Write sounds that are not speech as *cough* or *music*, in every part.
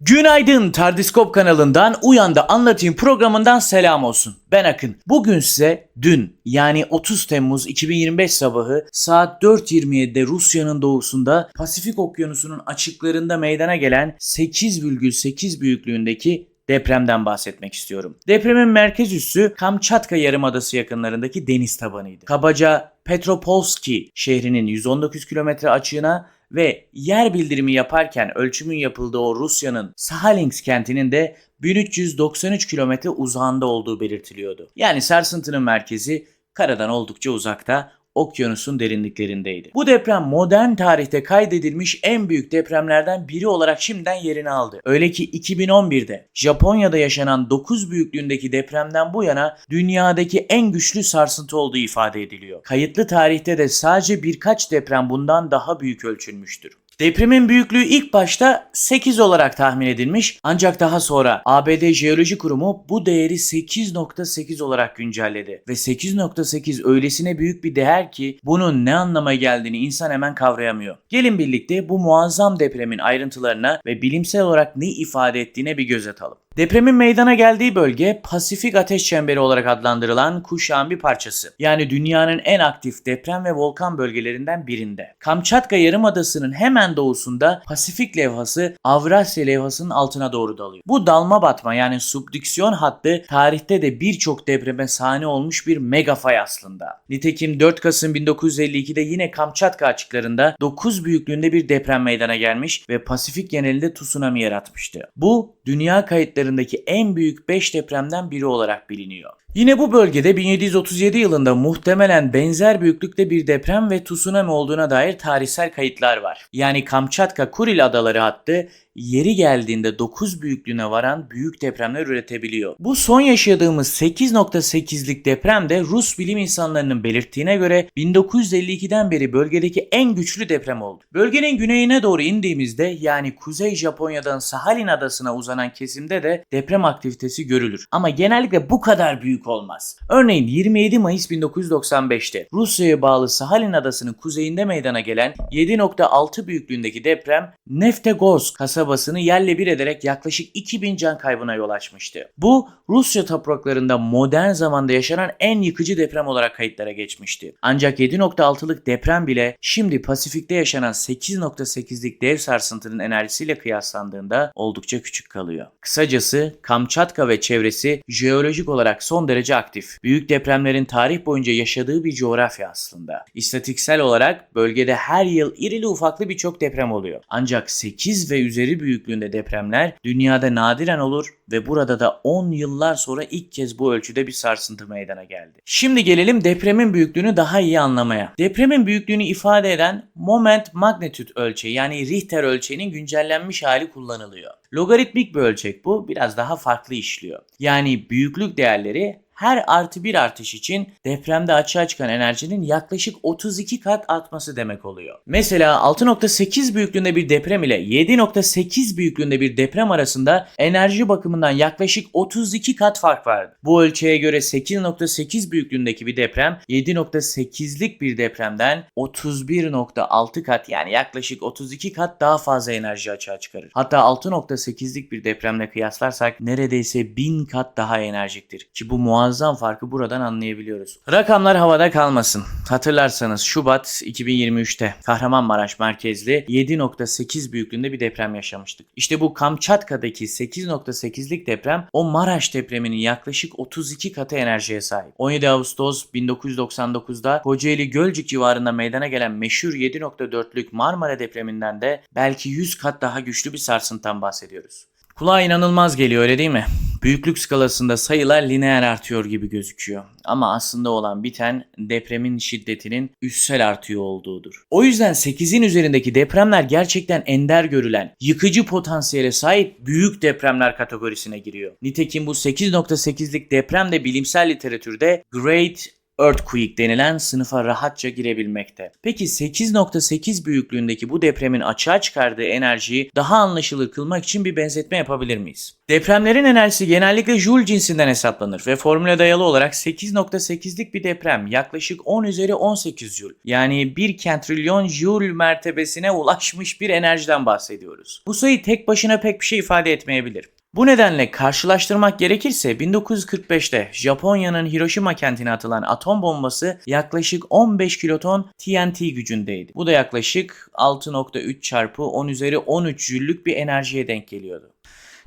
Günaydın Tardiskop kanalından Uyan'da Anlatayım programından selam olsun. Ben Akın. Bugün size dün yani 30 Temmuz 2025 sabahı saat 4.27'de Rusya'nın doğusunda Pasifik Okyanusu'nun açıklarında meydana gelen 8,8 büyüklüğündeki depremden bahsetmek istiyorum. Depremin merkez üssü Kamçatka Yarımadası yakınlarındaki deniz tabanıydı. Kabaca Petropolski şehrinin 119 kilometre açığına ve yer bildirimi yaparken ölçümün yapıldığı o Rusya'nın Sahalinsk kentinin de 1393 kilometre uzağında olduğu belirtiliyordu. Yani sarsıntının merkezi karadan oldukça uzakta okyanusun derinliklerindeydi. Bu deprem modern tarihte kaydedilmiş en büyük depremlerden biri olarak şimdiden yerini aldı. Öyle ki 2011'de Japonya'da yaşanan 9 büyüklüğündeki depremden bu yana dünyadaki en güçlü sarsıntı olduğu ifade ediliyor. Kayıtlı tarihte de sadece birkaç deprem bundan daha büyük ölçülmüştür. Depremin büyüklüğü ilk başta 8 olarak tahmin edilmiş ancak daha sonra ABD Jeoloji Kurumu bu değeri 8.8 olarak güncelledi. Ve 8.8 öylesine büyük bir değer ki bunun ne anlama geldiğini insan hemen kavrayamıyor. Gelin birlikte bu muazzam depremin ayrıntılarına ve bilimsel olarak ne ifade ettiğine bir göz atalım. Depremin meydana geldiği bölge Pasifik Ateş Çemberi olarak adlandırılan kuşağın bir parçası. Yani dünyanın en aktif deprem ve volkan bölgelerinden birinde. Kamçatka Yarımadası'nın hemen doğusunda Pasifik levhası Avrasya levhasının altına doğru dalıyor. Bu dalma batma yani subdüksiyon hattı tarihte de birçok depreme sahne olmuş bir mega fay aslında. Nitekim 4 Kasım 1952'de yine Kamçatka açıklarında 9 büyüklüğünde bir deprem meydana gelmiş ve Pasifik genelinde tsunami yaratmıştı. Bu dünya kayıtlarındaki en büyük 5 depremden biri olarak biliniyor. Yine bu bölgede 1737 yılında muhtemelen benzer büyüklükte bir deprem ve tsunami olduğuna dair tarihsel kayıtlar var. Yani Kamçatka Kuril adaları hattı yeri geldiğinde 9 büyüklüğüne varan büyük depremler üretebiliyor. Bu son yaşadığımız 8.8'lik deprem de Rus bilim insanlarının belirttiğine göre 1952'den beri bölgedeki en güçlü deprem oldu. Bölgenin güneyine doğru indiğimizde yani Kuzey Japonya'dan Sahalin adasına uzanan kesimde de deprem aktivitesi görülür. Ama genellikle bu kadar büyük olmaz. Örneğin 27 Mayıs 1995'te Rusya'ya bağlı Sahalin adasının kuzeyinde meydana gelen 7.6 büyüklüğündeki deprem Neftegorsk kasabasını yerle bir ederek yaklaşık 2000 can kaybına yol açmıştı. Bu Rusya topraklarında modern zamanda yaşanan en yıkıcı deprem olarak kayıtlara geçmişti. Ancak 7.6'lık deprem bile şimdi Pasifik'te yaşanan 8.8'lik dev sarsıntının enerjisiyle kıyaslandığında oldukça küçük kalıyor. Kısacası Kamçatka ve çevresi jeolojik olarak son derece aktif. Büyük depremlerin tarih boyunca yaşadığı bir coğrafya aslında. İstatiksel olarak bölgede her yıl irili ufaklı birçok deprem oluyor. Ancak 8 ve üzeri büyüklüğünde depremler dünyada nadiren olur ve burada da 10 yıllar sonra ilk kez bu ölçüde bir sarsıntı meydana geldi. Şimdi gelelim depremin büyüklüğünü daha iyi anlamaya. Depremin büyüklüğünü ifade eden moment magnitude ölçeği yani Richter ölçeğinin güncellenmiş hali kullanılıyor. Logaritmik bir ölçek bu biraz daha farklı işliyor. Yani büyüklük değerleri her artı bir artış için depremde açığa çıkan enerjinin yaklaşık 32 kat artması demek oluyor. Mesela 6.8 büyüklüğünde bir deprem ile 7.8 büyüklüğünde bir deprem arasında enerji bakımından yaklaşık 32 kat fark vardı. Bu ölçeğe göre 8.8 büyüklüğündeki bir deprem 7.8'lik bir depremden 31.6 kat yani yaklaşık 32 kat daha fazla enerji açığa çıkarır. Hatta 6.8'lik bir depremle kıyaslarsak neredeyse 1000 kat daha enerjiktir. Ki bu muazzam farkı buradan anlayabiliyoruz. Rakamlar havada kalmasın. Hatırlarsanız Şubat 2023'te Kahramanmaraş merkezli 7.8 büyüklüğünde bir deprem yaşamıştık. İşte bu Kamçatka'daki 8.8'lik deprem o Maraş depreminin yaklaşık 32 katı enerjiye sahip. 17 Ağustos 1999'da Kocaeli Gölcük civarında meydana gelen meşhur 7.4'lük Marmara depreminden de belki 100 kat daha güçlü bir sarsıntıdan bahsediyoruz. Kulağa inanılmaz geliyor öyle değil mi? Büyüklük skalasında sayılar lineer artıyor gibi gözüküyor. Ama aslında olan biten depremin şiddetinin üssel artıyor olduğudur. O yüzden 8'in üzerindeki depremler gerçekten ender görülen, yıkıcı potansiyele sahip büyük depremler kategorisine giriyor. Nitekim bu 8.8'lik deprem de bilimsel literatürde Great earthquake denilen sınıfa rahatça girebilmekte. Peki 8.8 büyüklüğündeki bu depremin açığa çıkardığı enerjiyi daha anlaşılır kılmak için bir benzetme yapabilir miyiz? Depremlerin enerjisi genellikle Joule cinsinden hesaplanır ve formüle dayalı olarak 8.8'lik bir deprem yaklaşık 10 üzeri 18 Joule yani 1 kentrilyon Joule mertebesine ulaşmış bir enerjiden bahsediyoruz. Bu sayı tek başına pek bir şey ifade etmeyebilir. Bu nedenle karşılaştırmak gerekirse 1945'te Japonya'nın Hiroşima kentine atılan atom bombası yaklaşık 15 kiloton TNT gücündeydi. Bu da yaklaşık 6.3 çarpı 10 üzeri 13 jüllük bir enerjiye denk geliyordu.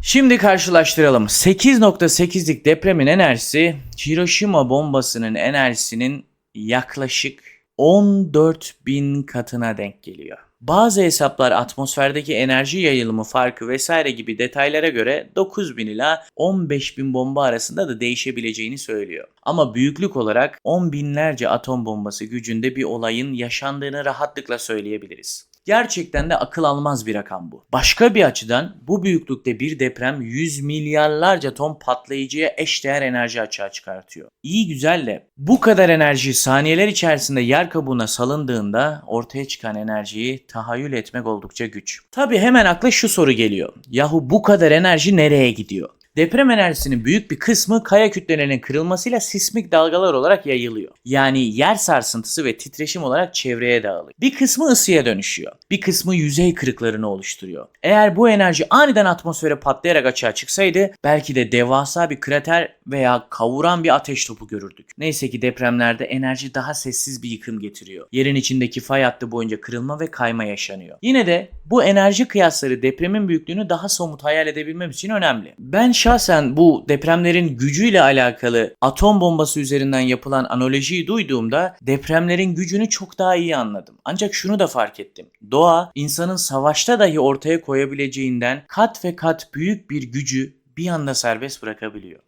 Şimdi karşılaştıralım. 8.8'lik depremin enerjisi Hiroşima bombasının enerjisinin yaklaşık 14.000 katına denk geliyor. Bazı hesaplar atmosferdeki enerji yayılımı farkı vesaire gibi detaylara göre 9000 ila 15000 bomba arasında da değişebileceğini söylüyor. Ama büyüklük olarak 10 binlerce atom bombası gücünde bir olayın yaşandığını rahatlıkla söyleyebiliriz. Gerçekten de akıl almaz bir rakam bu. Başka bir açıdan bu büyüklükte bir deprem 100 milyarlarca ton patlayıcıya eşdeğer enerji açığa çıkartıyor. İyi güzel de bu kadar enerji saniyeler içerisinde yer kabuğuna salındığında ortaya çıkan enerjiyi tahayyül etmek oldukça güç. Tabi hemen akla şu soru geliyor. Yahu bu kadar enerji nereye gidiyor? Deprem enerjisinin büyük bir kısmı kaya kütlelerinin kırılmasıyla sismik dalgalar olarak yayılıyor. Yani yer sarsıntısı ve titreşim olarak çevreye dağılıyor. Bir kısmı ısıya dönüşüyor. Bir kısmı yüzey kırıklarını oluşturuyor. Eğer bu enerji aniden atmosfere patlayarak açığa çıksaydı belki de devasa bir krater veya kavuran bir ateş topu görürdük. Neyse ki depremlerde enerji daha sessiz bir yıkım getiriyor. Yerin içindeki fay hattı boyunca kırılma ve kayma yaşanıyor. Yine de bu enerji kıyasları depremin büyüklüğünü daha somut hayal edebilmem için önemli. Ben şahsen bu depremlerin gücüyle alakalı atom bombası üzerinden yapılan analojiyi duyduğumda depremlerin gücünü çok daha iyi anladım. Ancak şunu da fark ettim. Doğa insanın savaşta dahi ortaya koyabileceğinden kat ve kat büyük bir gücü bir anda serbest bırakabiliyor.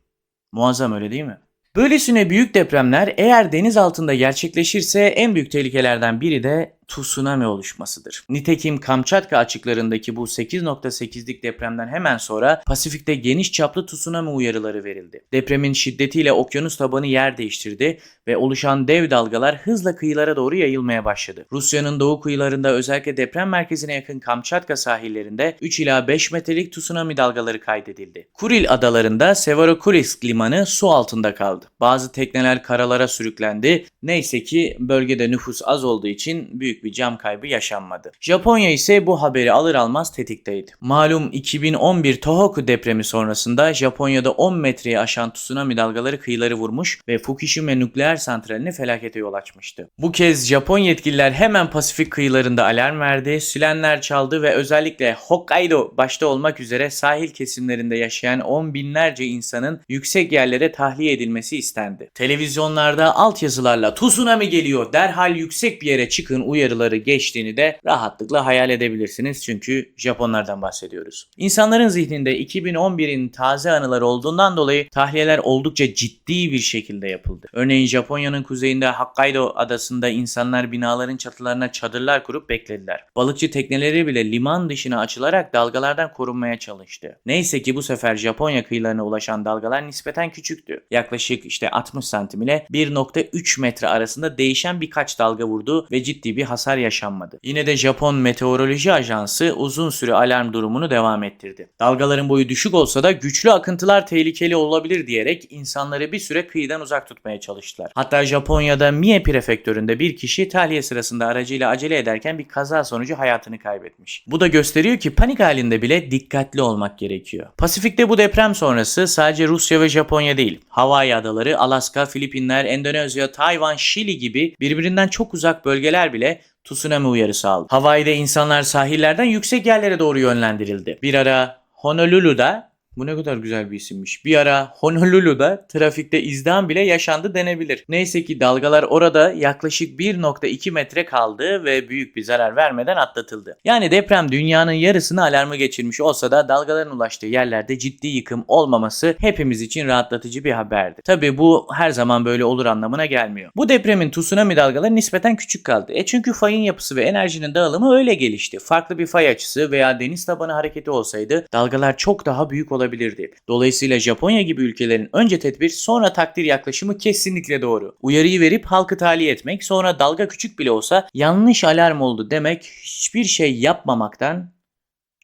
Muazzam öyle değil mi? Böylesine büyük depremler eğer deniz altında gerçekleşirse en büyük tehlikelerden biri de tsunami oluşmasıdır. Nitekim Kamçatka açıklarındaki bu 8.8'lik depremden hemen sonra Pasifik'te geniş çaplı tsunami uyarıları verildi. Depremin şiddetiyle okyanus tabanı yer değiştirdi ve oluşan dev dalgalar hızla kıyılara doğru yayılmaya başladı. Rusya'nın doğu kıyılarında özellikle deprem merkezine yakın Kamçatka sahillerinde 3 ila 5 metrelik tsunami dalgaları kaydedildi. Kuril adalarında Severokurisk limanı su altında kaldı. Bazı tekneler karalara sürüklendi. Neyse ki bölgede nüfus az olduğu için büyük bir cam kaybı yaşanmadı. Japonya ise bu haberi alır almaz tetikteydi. Malum 2011 Tohoku depremi sonrasında Japonya'da 10 metreyi aşan tsunami dalgaları kıyıları vurmuş ve Fukushima nükleer santralini felakete yol açmıştı. Bu kez Japon yetkililer hemen Pasifik kıyılarında alarm verdi, silenler çaldı ve özellikle Hokkaido başta olmak üzere sahil kesimlerinde yaşayan on binlerce insanın yüksek yerlere tahliye edilmesi istendi. Televizyonlarda altyazılarla tsunami geliyor derhal yüksek bir yere çıkın uyarıları geçtiğini de rahatlıkla hayal edebilirsiniz çünkü Japonlardan bahsediyoruz. İnsanların zihninde 2011'in taze anıları olduğundan dolayı tahliyeler oldukça ciddi bir şekilde yapıldı. Örneğin Japonya'nın kuzeyinde Hokkaido adasında insanlar binaların çatılarına çadırlar kurup beklediler. Balıkçı tekneleri bile liman dışına açılarak dalgalardan korunmaya çalıştı. Neyse ki bu sefer Japonya kıyılarına ulaşan dalgalar nispeten küçüktü. Yaklaşık işte 60 santim ile 1.3 metre arasında değişen birkaç dalga vurdu ve ciddi bir hasar yaşanmadı. Yine de Japon Meteoroloji Ajansı uzun süre alarm durumunu devam ettirdi. Dalgaların boyu düşük olsa da güçlü akıntılar tehlikeli olabilir diyerek insanları bir süre kıyıdan uzak tutmaya çalıştılar. Hatta Japonya'da Mie prefektöründe bir kişi tahliye sırasında aracıyla acele ederken bir kaza sonucu hayatını kaybetmiş. Bu da gösteriyor ki panik halinde bile dikkatli olmak gerekiyor. Pasifik'te bu deprem sonrası sadece Rusya ve Japonya değil, Hawaii adaları, Alaska, Filipinler, Endonezya, Tayvan, Şili gibi birbirinden çok uzak bölgeler bile tsunami uyarısı aldı. Hawaii'de insanlar sahillerden yüksek yerlere doğru yönlendirildi. Bir ara Honolulu'da bu ne kadar güzel bir isimmiş. Bir ara Honolulu'da trafikte izdiham bile yaşandı denebilir. Neyse ki dalgalar orada yaklaşık 1.2 metre kaldı ve büyük bir zarar vermeden atlatıldı. Yani deprem dünyanın yarısını alarmı geçirmiş olsa da dalgaların ulaştığı yerlerde ciddi yıkım olmaması hepimiz için rahatlatıcı bir haberdi. Tabi bu her zaman böyle olur anlamına gelmiyor. Bu depremin tsunami dalgaları nispeten küçük kaldı. E çünkü fayın yapısı ve enerjinin dağılımı öyle gelişti. Farklı bir fay açısı veya deniz tabanı hareketi olsaydı dalgalar çok daha büyük olabilirdi olabilirdi. Dolayısıyla Japonya gibi ülkelerin önce tedbir sonra takdir yaklaşımı kesinlikle doğru. Uyarıyı verip halkı tahliye etmek sonra dalga küçük bile olsa yanlış alarm oldu demek hiçbir şey yapmamaktan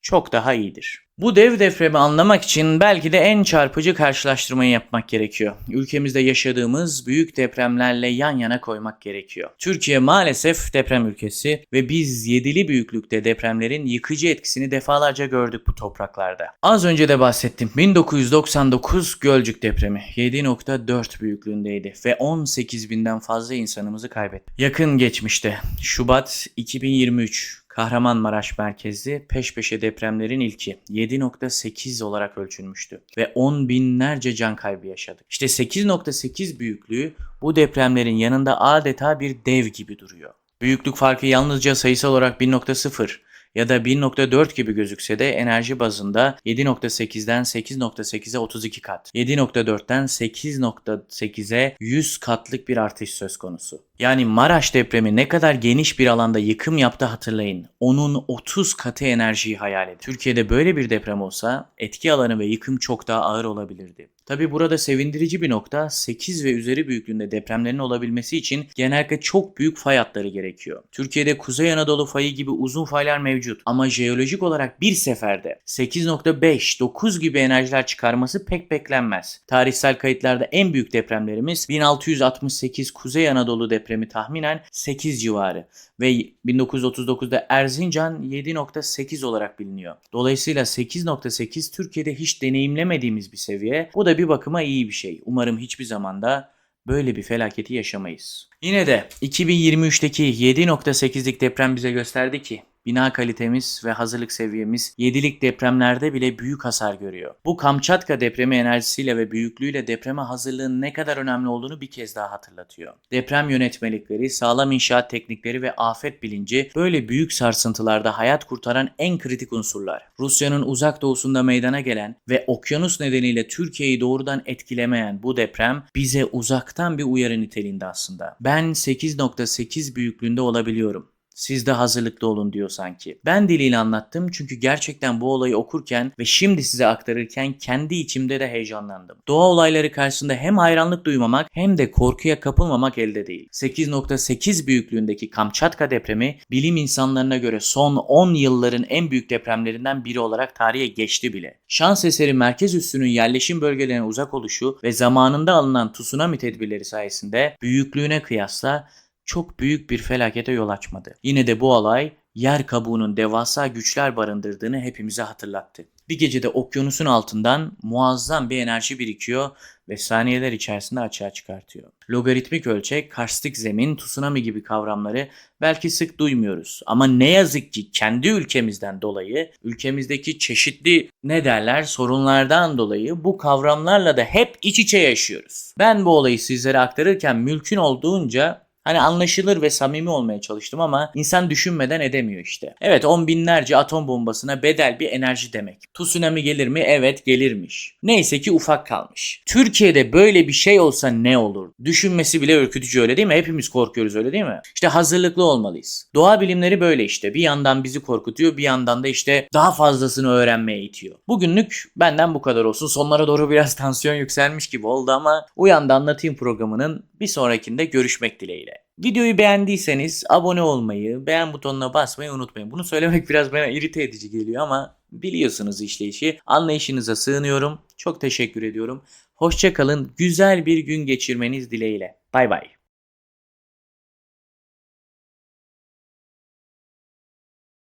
çok daha iyidir. Bu dev depremi anlamak için belki de en çarpıcı karşılaştırmayı yapmak gerekiyor. Ülkemizde yaşadığımız büyük depremlerle yan yana koymak gerekiyor. Türkiye maalesef deprem ülkesi ve biz yedili büyüklükte depremlerin yıkıcı etkisini defalarca gördük bu topraklarda. Az önce de bahsettim. 1999 Gölcük depremi 7.4 büyüklüğündeydi ve 18 binden fazla insanımızı kaybettik. Yakın geçmişte Şubat 2023 Kahramanmaraş merkezli peş peşe depremlerin ilki 7.8 olarak ölçülmüştü ve 10 binlerce can kaybı yaşadık. İşte 8.8 büyüklüğü bu depremlerin yanında adeta bir dev gibi duruyor. Büyüklük farkı yalnızca sayısal olarak 1.0 ya da 1.4 gibi gözükse de enerji bazında 7.8'den 8.8'e 32 kat, 7.4'ten 8.8'e 100 katlık bir artış söz konusu. Yani Maraş depremi ne kadar geniş bir alanda yıkım yaptı hatırlayın. Onun 30 katı enerjiyi hayal edin. Türkiye'de böyle bir deprem olsa etki alanı ve yıkım çok daha ağır olabilirdi. Tabi burada sevindirici bir nokta 8 ve üzeri büyüklüğünde depremlerin olabilmesi için genellikle çok büyük fay hatları gerekiyor. Türkiye'de Kuzey Anadolu fayı gibi uzun faylar mevcut ama jeolojik olarak bir seferde 8.5, 9 gibi enerjiler çıkarması pek beklenmez. Tarihsel kayıtlarda en büyük depremlerimiz 1668 Kuzey Anadolu depremi tahminen 8 civarı ve 1939'da Erzincan 7.8 olarak biliniyor. Dolayısıyla 8.8 Türkiye'de hiç deneyimlemediğimiz bir seviye. Bu da bir bakıma iyi bir şey. Umarım hiçbir zamanda böyle bir felaketi yaşamayız. Yine de 2023'teki 7.8'lik deprem bize gösterdi ki bina kalitemiz ve hazırlık seviyemiz 7'lik depremlerde bile büyük hasar görüyor. Bu Kamçatka depremi enerjisiyle ve büyüklüğüyle depreme hazırlığın ne kadar önemli olduğunu bir kez daha hatırlatıyor. Deprem yönetmelikleri, sağlam inşaat teknikleri ve afet bilinci böyle büyük sarsıntılarda hayat kurtaran en kritik unsurlar. Rusya'nın uzak doğusunda meydana gelen ve okyanus nedeniyle Türkiye'yi doğrudan etkilemeyen bu deprem bize uzaktan bir uyarı niteliğinde aslında. Ben 8.8 büyüklüğünde olabiliyorum. Siz de hazırlıklı olun diyor sanki. Ben diliyle anlattım çünkü gerçekten bu olayı okurken ve şimdi size aktarırken kendi içimde de heyecanlandım. Doğa olayları karşısında hem hayranlık duymamak hem de korkuya kapılmamak elde değil. 8.8 büyüklüğündeki Kamçatka depremi bilim insanlarına göre son 10 yılların en büyük depremlerinden biri olarak tarihe geçti bile. Şans eseri merkez üssünün yerleşim bölgelerine uzak oluşu ve zamanında alınan tsunami tedbirleri sayesinde büyüklüğüne kıyasla çok büyük bir felakete yol açmadı. Yine de bu olay yer kabuğunun devasa güçler barındırdığını hepimize hatırlattı. Bir gecede okyanusun altından muazzam bir enerji birikiyor ve saniyeler içerisinde açığa çıkartıyor. Logaritmik ölçek, karstik zemin, tsunami gibi kavramları belki sık duymuyoruz. Ama ne yazık ki kendi ülkemizden dolayı, ülkemizdeki çeşitli ne derler sorunlardan dolayı bu kavramlarla da hep iç içe yaşıyoruz. Ben bu olayı sizlere aktarırken mümkün olduğunca Hani anlaşılır ve samimi olmaya çalıştım ama insan düşünmeden edemiyor işte. Evet on binlerce atom bombasına bedel bir enerji demek. Tsunami gelir mi? Evet gelirmiş. Neyse ki ufak kalmış. Türkiye'de böyle bir şey olsa ne olur? Düşünmesi bile ürkütücü öyle değil mi? Hepimiz korkuyoruz öyle değil mi? İşte hazırlıklı olmalıyız. Doğa bilimleri böyle işte. Bir yandan bizi korkutuyor bir yandan da işte daha fazlasını öğrenmeye itiyor. Bugünlük benden bu kadar olsun. Sonlara doğru biraz *laughs* tansiyon yükselmiş gibi oldu ama Uyandı Anlatayım programının bir sonrakinde görüşmek dileğiyle. Videoyu beğendiyseniz abone olmayı, beğen butonuna basmayı unutmayın. Bunu söylemek *laughs* biraz bana irite edici geliyor ama biliyorsunuz işleyişi. Anlayışınıza sığınıyorum. Çok teşekkür ediyorum. Hoşçakalın. Güzel bir gün geçirmeniz dileğiyle. Bay bay.